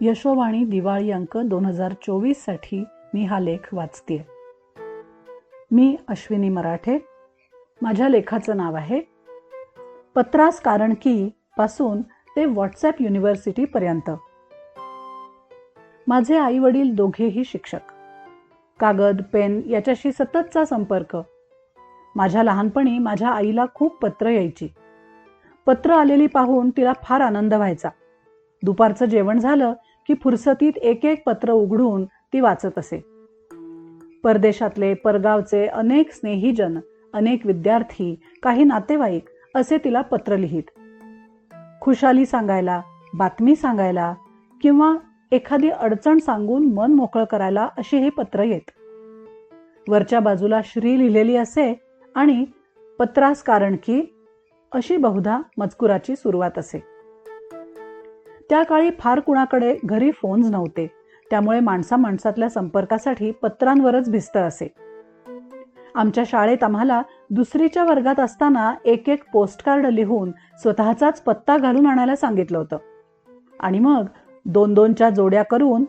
यशोवाणी दिवाळी अंक दोन हजार चोवीससाठी मी हा लेख वाचते मी अश्विनी मराठे. माझ्या लेखाचं नाव आहे पत्रास कारण की पासून ते व्हॉट्सॲप युनिव्हर्सिटीपर्यंत माझे आई वडील दोघेही शिक्षक. कागद पेन याच्याशी सततचा संपर्क. माझ्या लहानपणी माझ्या आईला खूप पत्र यायची. पत्र आलेली पाहून तिला फार आनंद व्हायचा. दुपारचं जेवण झालं की फुरसतीत एक एक पत्र उघडून ती वाचत असे. परदेशातले परगावचे अनेक स्नेहीजन अनेक विद्यार्थी काही नातेवाईक असे तिला पत्र लिहित. खुशाली सांगायला बातमी सांगायला किंवा एखादी अडचण सांगून मन मोकळं करायला अशी ही पत्र येत. वरच्या बाजूला श्री लिहिलेली असे आणि पत्रास कारण की अशी बहुधा मजकुराची सुरुवात असे. त्या काळी फार कुणाकडे घरी फोन्स नव्हते. त्यामुळे माणसा माणसातल्या संपर्कासाठी पत्रांवरच भिस्त असे. आमच्या शाळेत आम्हाला दुसरीच्या वर्गात असताना एक एक पोस्टकार्ड लिहून स्वतःचाच पत्ता घालून आणायला सांगितलं होतं. आणि मग दोन दोनच्या जोड्या करून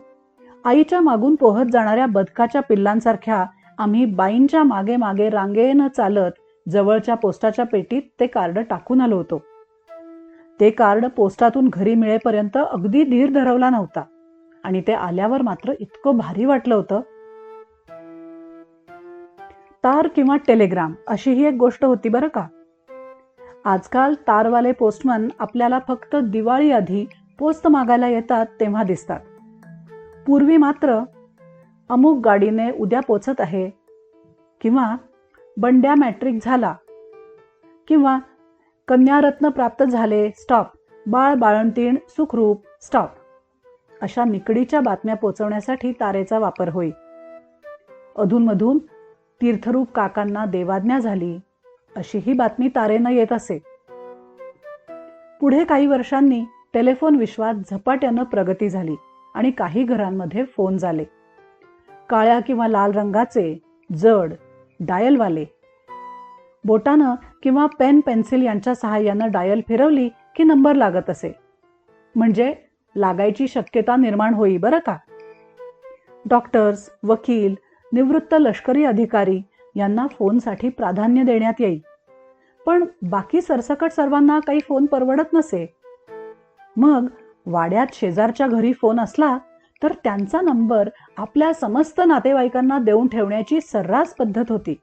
आईच्या मागून पोहत जाणाऱ्या बदकाच्या पिल्लांसारख्या आम्ही बाईंच्या मागे मागे रांगेनं चालत जवळच्या पोस्टाच्या पेटीत ते कार्ड टाकून आलो होतो. ते कार्ड पोस्टातून घरी मिळेपर्यंत अगदी धीर धरवला नव्हता. आणि ते आल्यावर मात्र इतकं भारी वाटलं होतं. तार किंवा टेलिग्राम अशी ही एक गोष्ट होती बरं का? आजकाल तारवाले पोस्टमन आपल्याला फक्त दिवाळी आधी पोस्ट मागायला येतात तेव्हा दिसतात. पूर्वी मात्र अमुक गाडीने उद्या पोचत आहे किंवा बंड्या मॅट्रिक झाला किंवा कन्यारत्न प्राप्त झाले. स्टॉप बाळ बाळंतीण सुखरूप. स्टॉप अशा निकडीच्या बातम्या पोचवण्यासाठी तारेचा वापर होई अधूनमधून तीर्थरूप काकांना देवाज्ञा झाली. अशी ही बातमी तारेनं येत असे. पुढे काही वर्षांनी टेलिफोन विश्वात झपाट्यानं प्रगती झाली आणि काही घरांमध्ये फोन झाले. काळ्या किंवा लाल रंगाचे जड डायलवाले बोटानं किंवा पेन पेन्सिल यांच्या सहाय्यानं डायल फिरवली की नंबर लागत असे. म्हणजे लागायची शक्यता निर्माण होई बरं का? डॉक्टर्स वकील निवृत्त लष्करी अधिकारी यांना फोनसाठी प्राधान्य देण्यात येईल पण बाकी सरसकट सर्वांना काही फोन परवडत नसे. मग वाड्यात शेजारच्या घरी फोन असला तर त्यांचा नंबर आपल्या समस्त नातेवाईकांना देऊन ठेवण्याची सर्रास पद्धत होती.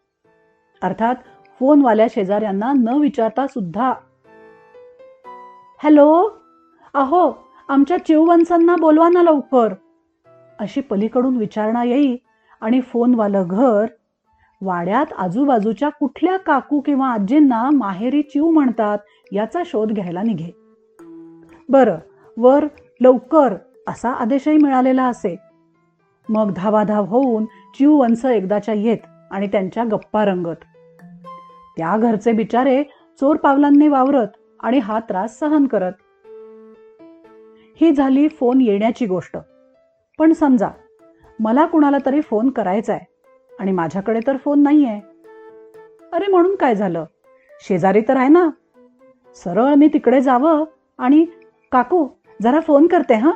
अर्थात फोनवाल्या शेजाऱ्यांना न विचारता सुद्धा. हॅलो अहो आमच्या चिववंसांना बोलवा ना लवकर. अशी पलीकडून विचारणा येई आणि फोनवालं घर वाड्यात आजूबाजूच्या कुठल्या काकू किंवा आजींना माहेरी चिव म्हणतात याचा शोध घ्यायला निघे. बरं वर लवकर असा आदेशही मिळालेला असे. मग धावाधाव होऊन चिव वंश एकदाच्या येत आणि त्यांच्या गप्पा रंगत. त्या घरचे बिचारे चोर पावलांनी वावरत आणि हा त्रास सहन करत. ही झाली फोन येण्याची गोष्ट. पण समजा मला कुणाला तरी फोन करायचा आहे आणि माझ्याकडे तर फोन नाही आहे अरे म्हणून काय झालं? शेजारी तर आहे ना? सरळ मी तिकडे जावं आणि काकू जरा फोन करते हां?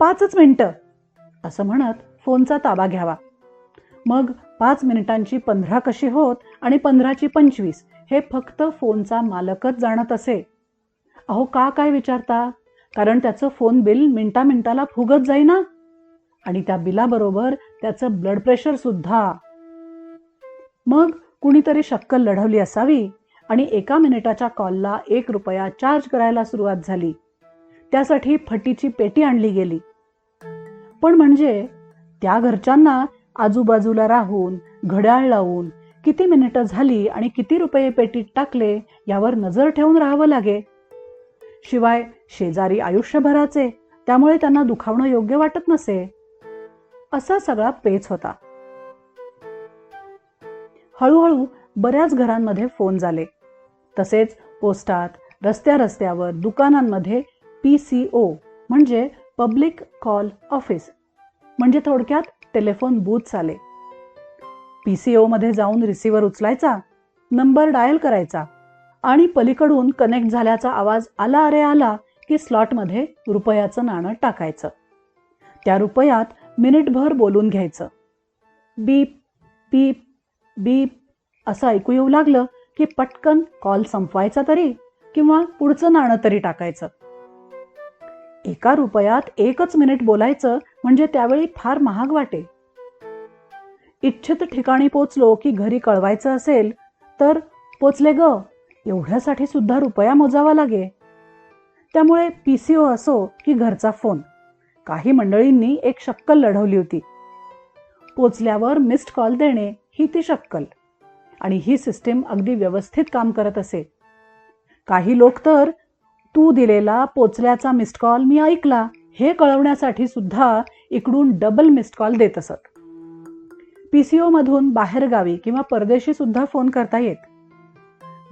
पाचच मिनटं. असं म्हणत फोनचा ताबा घ्यावा. मग पाच मिनिटांची पंधरा कशी होत आणि पंधराची पंचवीस हे फक्त फोनचा मालकच जाणत असे. अहो का काय विचारता? कारण त्याचं फोन बिल मिनटा मिनिटाला फुगत जाईना. आणि त्या बिलाबरोबर त्याचं ब्लड प्रेशर सुद्धा. मग कुणीतरी शक्कल लढवली असावी आणि एका मिनिटाच्या कॉलला एक रुपया चार्ज करायला सुरुवात झाली. त्यासाठी फटीची पेटी आणली गेली. पण म्हणजे त्या घरच्यांना आजूबाजूला राहून घड्याळ लावून किती मिनिटं झाली आणि किती रुपये पेटीत टाकले यावर नजर ठेवून राहावं लागे. शिवाय शेजारी आयुष्यभराचे त्यामुळे त्यांना दुखावणं योग्य वाटत नसे. असा सगळा पेच होता. हळूहळू बऱ्याच घरांमध्ये फोन झाले. तसेच पोस्टात रस्त्या रस्त्यावर दुकानांमध्ये पी सी ओ म्हणजे पब्लिक कॉल ऑफिस म्हणजे थोडक्यात टेलिफोन बूथ्स आले पी सी ओमध्ये जाऊन रिसिव्हर उचलायचा नंबर डायल करायचा आणि पलीकडून कनेक्ट झाल्याचा आवाज आला अरे आला की स्लॉटमध्ये रुपयाचं नाणं टाकायचं. त्या रुपयात मिनिटभर बोलून घ्यायचं. बीप बीप बीप असं ऐकू येऊ लागलं की पटकन कॉल संपवायचा तरी किंवा पुढचं नाणं तरी टाकायचं. एका रुपयात एकच मिनिट बोलायचं म्हणजे त्यावेळी फार महाग वाटे. इच्छित ठिकाणी पोचलो की घरी कळवायचं असेल तर पोचले ग एवढ्यासाठी सुद्धा रुपया मोजावा लागे. त्यामुळे पीसीओ असो की घरचा फोन काही मंडळींनी एक शक्कल लढवली होती. पोचल्यावर मिस्ड कॉल देणे ही ती शक्कल आणि ही सिस्टीम अगदी व्यवस्थित काम करत असे. काही लोक तर तू दिलेला पोचल्याचा मिस्ड कॉल मी ऐकला हे कळवण्यासाठी सुद्धा इकडून डबल मिस्ड कॉल देत असत. पीसीओ मधून बाहेरगावी किंवा परदेशी सुद्धा फोन करता येत.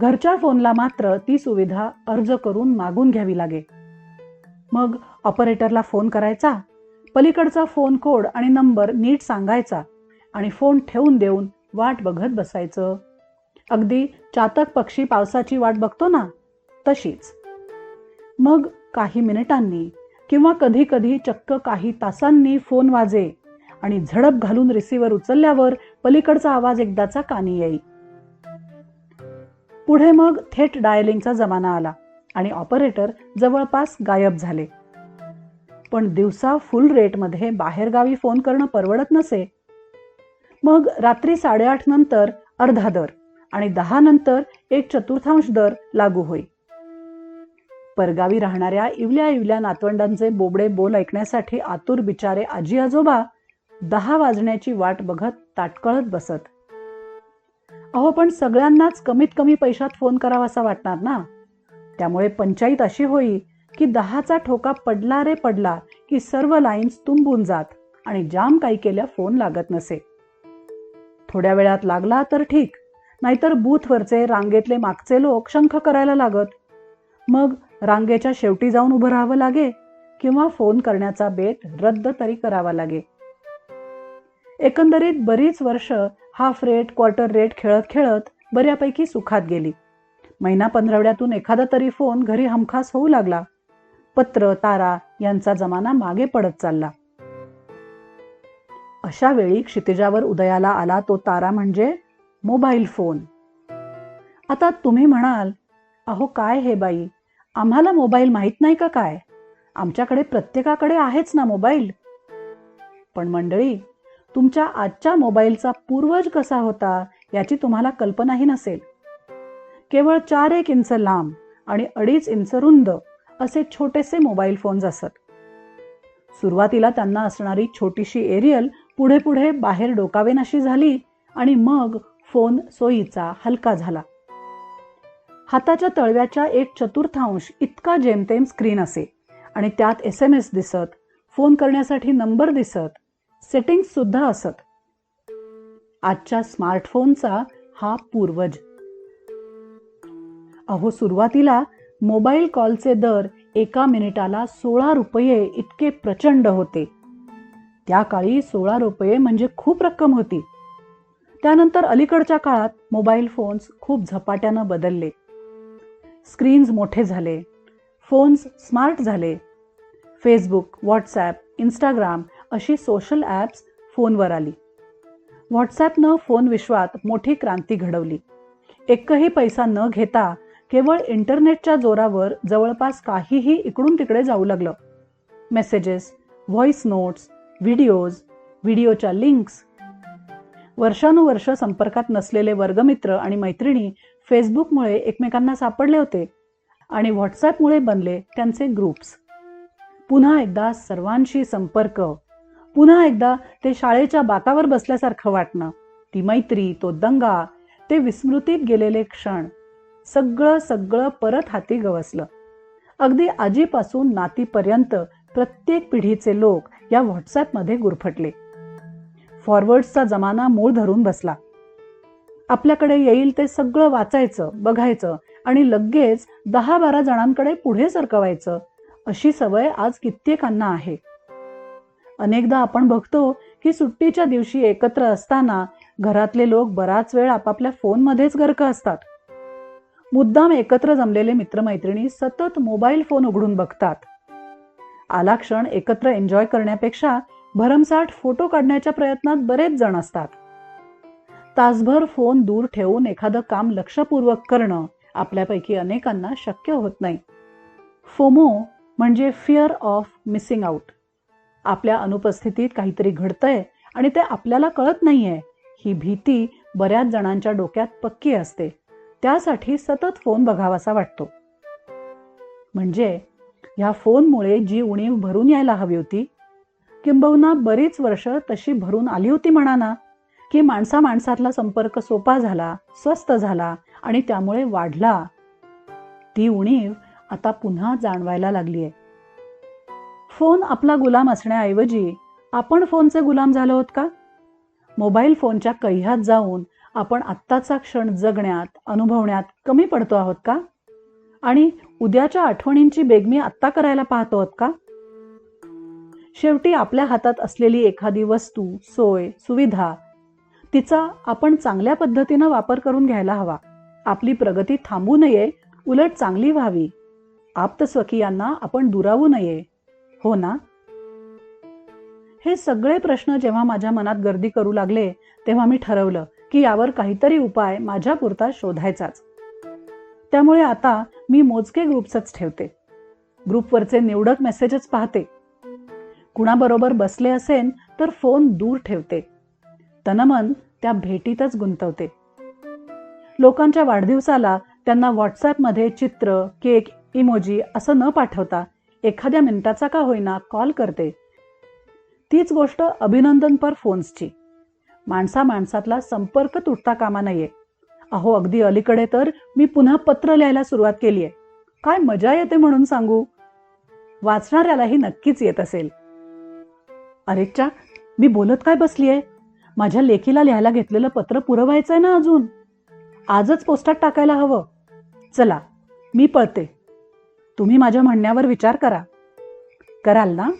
घरच्या फोनला मात्र ती सुविधा अर्ज करून मागून घ्यावी लागे. मग ऑपरेटरला फोन करायचा पलीकडचा फोन कोड आणि नंबर नीट सांगायचा आणि फोन ठेवून देऊन वाट बघत बसायचं. अगदी चातक पक्षी पावसाची वाट बघतो ना तशीच. मग काही मिनिटांनी किंवा कधी कधी चक्क काही तासांनी फोन वाजे आणि झडप घालून रिसिव्हर उचलल्यावर पलीकडचा आवाज एकदाचा कानी येई. पुढे मग थेट डायलिंगचा जमाना आला आणि ऑपरेटर जवळपास गायब झाले. पण दिवसा फुल रेटमध्ये बाहेरगावी फोन करणं परवडत नसे. मग रात्री साडेआठ नंतर अर्धा दर आणि दहा नंतर एक चतुर्थांश दर लागू होई. परगावी राहणाऱ्या इवल्या इवल्या नातवंडांचे बोबडे बोल ऐकण्यासाठी आतुर बिचारे आजी आजोबा दहा वाजण्याची वाट बघत ताटकळत बसत. अहो पण सगळ्यांनाच कमीत कमी पैशात फोन करावासा वाटणार ना? त्यामुळे पंचायत अशी होई की दहाचा ठोका पडला रे पडला की सर्व लाईन्स तुंबून जात आणि जाम काही केल्या फोन लागत नसे. थोड्या वेळात लागला तर ठीक नाहीतर बूथवरचे रांगेतले मागचे लोक शंख करायला लागत. मग रांगेच्या शेवटी जाऊन उभं राहावं लागे किंवा फोन करण्याचा बेत रद्द तरी करावा लागे. एकंदरीत बरीच वर्ष हाफ रेट क्वार्टर रेट खेळत खेळत बऱ्यापैकी सुखात गेली. महिना पंधरवड्यातून एखादा तरी फोन घरी हमखास होऊ लागला. पत्र तारा यांचा जमाना मागे पडत चालला. अशा वेळी क्षितिजावर उदयाला आला तो तारा म्हणजे मोबाईल फोन. आता तुम्ही म्हणाल अहो काय हे बाई? आम्हाला मोबाईल माहीत नाही का काय? आमच्याकडे प्रत्येकाकडे आहेच ना मोबाईल. पण मंडळी तुमच्या आजच्या मोबाईलचा पूर्वज कसा होता याची तुम्हाला कल्पनाही नसेल. केवळ चार एक इंच लांब आणि अडीच इंच रुंद असे छोटेसे मोबाईल फोन्स असत. सुरुवातीला त्यांना असणारी छोटीशी एरियल पुढे पुढे बाहेर डोकावेनाशी झाली आणि मग फोन सोयीचा हलका झाला. हाताच्या तळव्याच्या एक चतुर्थांश इतका जेमतेम स्क्रीन असे. आणि त्यात एस एम एस दिसत फोन करण्यासाठी नंबर दिसत सेटिंग्स सुद्धा असत. आजच्या स्मार्टफोनचा हा पूर्वज. अहो सुरुवातीला मोबाईल कॉलचे दर एका मिनिटाला सोळा रुपये इतके प्रचंड होते. त्या काळी सोळा रुपये म्हणजे खूप रक्कम होती. त्यानंतर अलीकडच्या काळात मोबाईल फोन्स खूप झपाट्यानं बदलले. स्क्रीन्स मोठे झाले फोन्स स्मार्ट झाले. फेसबुक व्हॉट्सॲप इंस्टाग्राम अशी सोशल ॲप्स फोनवर आली. व्हॉट्सॲपनं फोन विश्वात मोठी क्रांती घडवली. एकही पैसा न घेता केवळ इंटरनेटच्या जोरावर जवळपास काहीही इकडून तिकडे जाऊ लागलं. मेसेजेस व्हॉइस नोट्स व्हिडिओज व्हिडिओच्या लिंक्स. वर्षानुवर्ष संपर्कात नसलेले वर्गमित्र आणि मैत्रिणी फेसबुकमुळे एकमेकांना सापडले होते आणि व्हॉट्सॲपमुळे बनले त्यांचे ग्रुप्स. पुन्हा एकदा सर्वांशी संपर्क. पुन्हा एकदा ते शाळेच्या बाकावर बसल्यासारखं वाटणं. ती मैत्री तो दंगा ते विस्मृतीत गेलेले क्षण. सगळं सगळं परत हाती गवसलं. अगदी आजीपासून नातीपर्यंत प्रत्येक पिढीचे लोक या व्हॉट्सॲपमध्ये गुरफटले. फॉरवर्ड्सचा जमाना मूळ धरून बसला. आपल्याकडे येईल ते सगळं वाचायचं बघायचं आणि लगेच दहा बारा जणांकडे पुढे सरकवायचं. अशी सवय आज कित्येकांना आहे. अनेकदा आपण बघतो की सुट्टीच्या दिवशी एकत्र असताना घरातले लोक बराच वेळ आपापल्या फोनमध्येच गर्क असतात. मुद्दाम एकत्र जमलेले मित्रमैत्रिणी सतत मोबाईल फोन उघडून बघतात. आला क्षण एकत्र एन्जॉय करण्यापेक्षा भरमसाठ फोटो काढण्याच्या प्रयत्नात बरेच जण असतात. तासभर फोन दूर ठेवून एखादं काम लक्षपूर्वक करणं आपल्यापैकी अनेकांना शक्य होत नाही. फोमो म्हणजे फिअर ऑफ मिसिंग आउट आपल्या अनुपस्थितीत काहीतरी घडतंय आणि ते आपल्याला कळत नाहीये. ही भीती बऱ्याच जणांच्या डोक्यात पक्की असते. त्यासाठी सतत फोन बघावासा वाटतो. म्हणजे ह्या फोनमुळे जी उणीव भरून यायला हवी होती. किंबहुना बरीच वर्ष तशी भरून आली होती म्हणा ना. की माणसा माणसातला संपर्क सोपा झाला स्वस्त झाला आणि त्यामुळे वाढला. ती उणीव आता पुन्हा जाणवायला लागली आहे फोन आपला गुलाम असण्याऐवजी आपण फोनचे गुलाम झालो आहोत का? मोबाईल फोनच्या कैह्यात जाऊन आपण आत्ताचा क्षण जगण्यात अनुभवण्यात कमी पडतो आहोत का? आणि उद्याच्या आठवणींची बेगमी आत्ता करायला पाहतो आहोत का? शेवटी आपल्या हातात असलेली एखादी वस्तू सोय सुविधा तिचा आपण चांगल्या पद्धतीनं वापर करून घ्यायला हवा. आपली प्रगती थांबू नये उलट चांगली व्हावी. आप्तस्वकीयांना आपण दुरावू नये. हो ना? हे सगळे प्रश्न जेव्हा माझ्या मनात गर्दी करू लागले तेव्हा मी ठरवलं की यावर काहीतरी उपाय माझ्या पुरता शोधायचाच. त्यामुळे आता मी मोजके ग्रुप्सच ठेवते. ग्रुपवरचे निवडक मेसेजच पाहते. कुणाबरोबर बसले असेन तर फोन दूर ठेवते. तनमन त्या भेटीतच गुंतवते. लोकांच्या वाढदिवसाला त्यांना व्हॉट्सॲपमध्ये चित्र केक इमोजी असं न पाठवता एखाद्या मिनिटाचा का होईना कॉल करते. तीच गोष्ट अभिनंदनपर फोन्सची. माणसा माणसातला संपर्क तुटता कामा नये. अहो अगदी अलीकडे तर मी पुन्हा पत्र लिहायला सुरुवात केली आहे काय मजा येते म्हणून सांगू? वाचणाऱ्यालाही नक्कीच येत असेल. अरेच्या मी बोलत काय बसलीये? माझ्या लेखीला लिहायला घेतलेलं पत्र पुरवायचंय ना अजून? आजच पोस्टात टाकायला हवं. चला मी पळते. तुम्ही माझ्या म्हणण्यावर विचार करा. कराल ना?